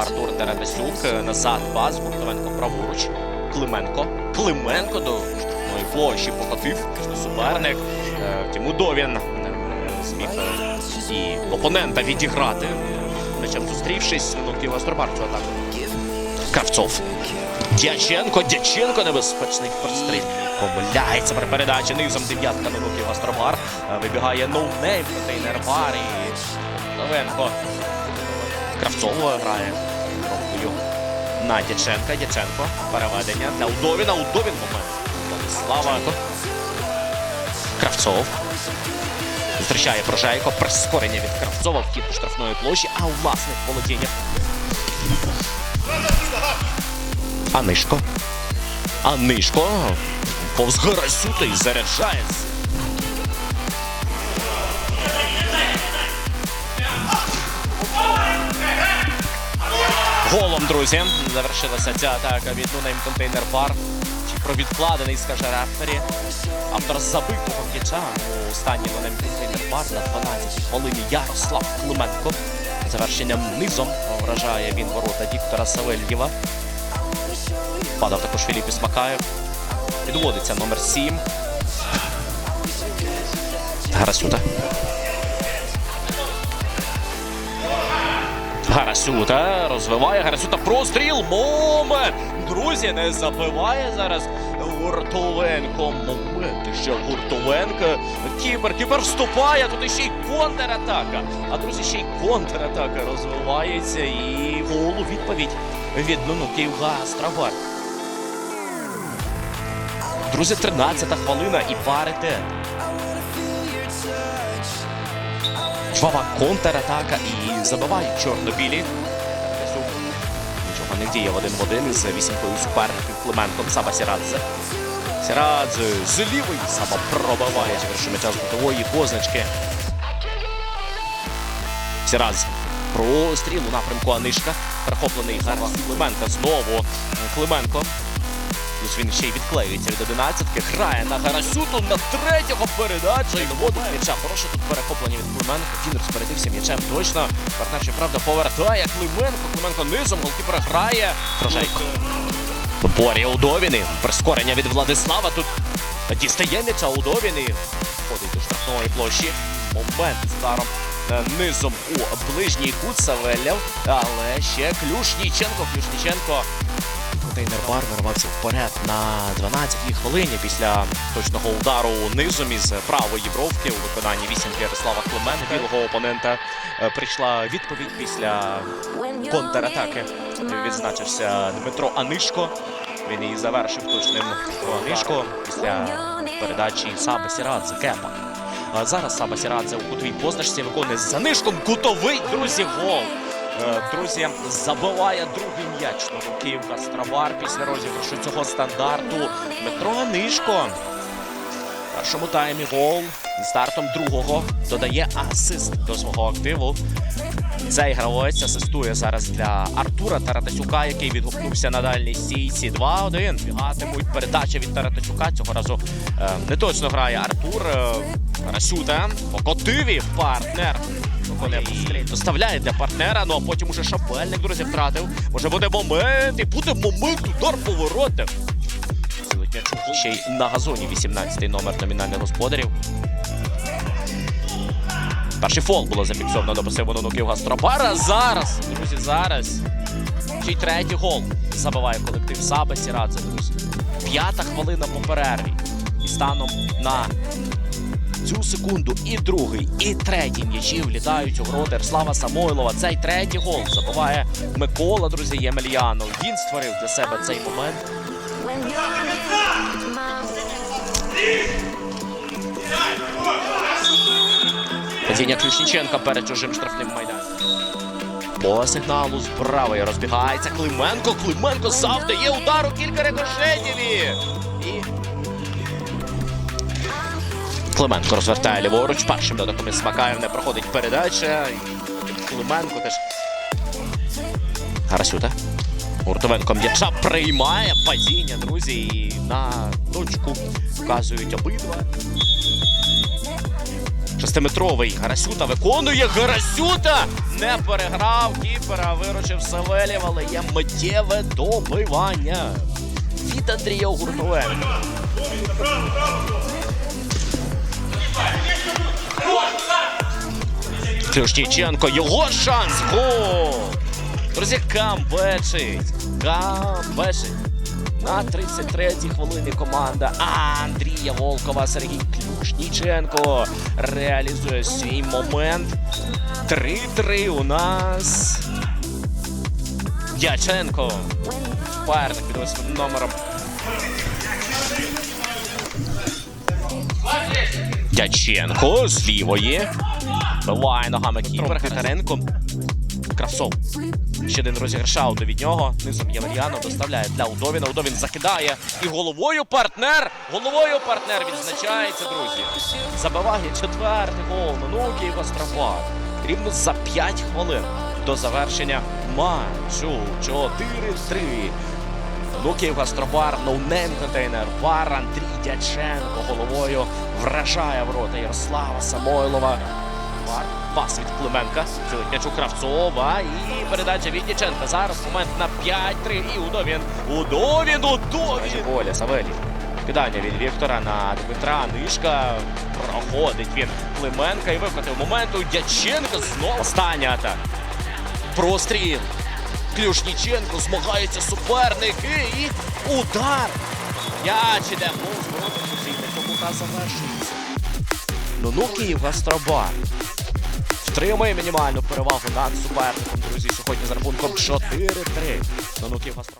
Артур Теретесюк. Назад пас. Гуртовенко праворуч. Клименко. Клименко до штрафної площі покотив. Суперник. Е, Втім, Удовін е, зміг е, і опонента відіграти. Мечем зустрівшись, ну, Гастробар цю атаку. Кравцов. Дяченко, Дяченко небезпечний простріл. Помиляється при передачі низом дев'ятка на руки Гастробар. Е, Вибігає ноунейм, контейнер бар і Левенко. Кравцов грає на Дяченка. Дяченко. Переведення для Удовіна. Удовін момент. Слава. Кравцов. Зустрічає Прожайко. Прискорення від Кравцова вхід до штрафної площі, а у власних володіннях. Анишко. Анишко. Повз Гарасюта і заряджається. Голом, друзі, завершилася ця атака від Нунейм Контейнер Бар. Про відкладений, скаже рефері. Автор забитого м'яча у стані Нунейм Контейнер Бар на 12 хвилині Ярослав Клименко. Завершенням низом вражає він ворота Віктора Савельєва. Падав також Філіп Ісмакаєв. Підводиться номер 7. Гарасюта. Гарасюта розвиває Гарасюта простріл. Момент! Друзі, не забиває зараз Гуртовенко. Момент ще Гуртовенко. Кіпер, кіпер вступає. Тут ще й контратака. А друзі, ще й контратака розвивається. І голу відповідь від ну, Київгастробар. Друзі, 13-та хвилина і парите. Жвава контратака і забивають чорно-білі. Нічого не вдіє один в один із вісімкою суперників Клименком Саба Сірадзе. Сірадзе з лівої Саба пробиває з м'яча з кутової позначки. Сірадзе. Простріл у напрямку Анишка. Перехоплений зараз Клименка знову. Клименко. Плюс він ще й відклеюється від одинадцятки. Грає на Гарасюту на третього передача і виводить м'яча. Хороше тут перехоплення від Клименка. Він розпорядився м'ячем точно. Партнер, щоправда, повертає Клименко. Клименко низом. Голкіпер грає. Трошейко. Боря Удовіни. Прискорення від Владислава. Тут дістає м'яча Удовіни. Входить до штрафної площі. Момент з ударом е, низом у ближній кут Савельєв. Але ще Клюшніченко. Клюшніченко Контейнер бар вирвався вперед на 12-й хвилині після точного удару низом із правої бровки у виконанні вісімки Ярослава Климена, білого опонента. Е, Прийшла відповідь після контратаки. Відзначився Дмитро Анишко. Він і завершив точним Анишко після передачі Саба Сірадзе Кепа. Зараз Саба Сірадзе у кутовій позначці виконує з Анишком кутовий, друзі, гол. Е, Друзі, забиває другий м'яч на Київ Гастробар після розіграшу цього стандарту. Дмитро Анишко. В першому таймі гол стартом другого додає асист до свого активу. Цей гравець асистує зараз для Артура Таратасюка, який відгукнувся на дальній стійці. 2-1. Бігатимуть передача від Таратасюка. Цього разу е, не точно грає Артур. Е, Расюта покотив партнер. Виконує постріл. Доставляє для партнера, ну а потім уже шапельник, друзі, втратив. Може буде момент, і буде момент, удар у. Ще й на газоні 18-й номер номінальних господарів. Перший фол було зафіксовано до пасиву Нонуків Гастробара. Зараз, друзі, зараз. Ще й третій гол забиває колектив Саба Сірадзе, друзі. П'ята хвилина по перерві. І станом на цю секунду і другий, і третій м'ячі влітають у гроти Ярослава Самойлова. Цей третій гол забиває Микола, друзі, Ємельянов. Він створив для себе цей момент. Падіння Ключніченка перед чужим штрафним майданчиком. По сигналу з правої розбігається Клименко. Клименко завдає удару кілька рикошетів. Клименко розвертає ліворуч. Першим дотиком із Макаєв не проходить передача. Клименко теж. Гарасюта. Гуртовенко м'яча приймає падіння, друзі. І на точку вказують обидва. Шестиметровий Гарасюта виконує. Гарасюта не переграв. Кіпер голкіпера виручив Савелєв, але є миттєве добивання від Андрія Гуртовенка. Клюшніченко, його шанс! Гол! Друзі, камбечить! Камбечить! На 33-й хвилині команда Андрія Волкова Сергій Клюшніченко реалізує свій момент. 3-3 у нас. Дяченко. Парник під восьмим номером. Дяченко з лівої. Биває ногами кіпер Хитаренко. Кравцов. Ще один розіграш ауту від нього. Низом Ємельяно доставляє для Удовіна. Удовін закидає. І головою партнер. Головою партнер відзначається, друзі. Забиває четвертий гол. Нунуків Острофа. Рівно за 5 хвилин до завершення матчу. 4-3. Луків Гастробар, ноунейм контейнер, бар Андрій Дяченко головою вражає ворота Ярослава Самойлова. Бар, пас від Клименка, цілить Кравцова і передача від Дяченка. Зараз момент на 5-3 і Удовін. Удовін, Удовін! Воля, Савелій. Кидання від Віктора на Дмитра Нишка. Проходить він Клименка і викотив моменту. Дяченко знову. Остання атака. Простріл. Клюшніченко змагаються суперники і удар. М'яч іде повз ворота. Та завершується. Ну ну Київ Гастробар. Втримує мінімальну перевагу над суперником, друзі, сьогодні за рахунком 4-3. Ну ну Київ Гастробар.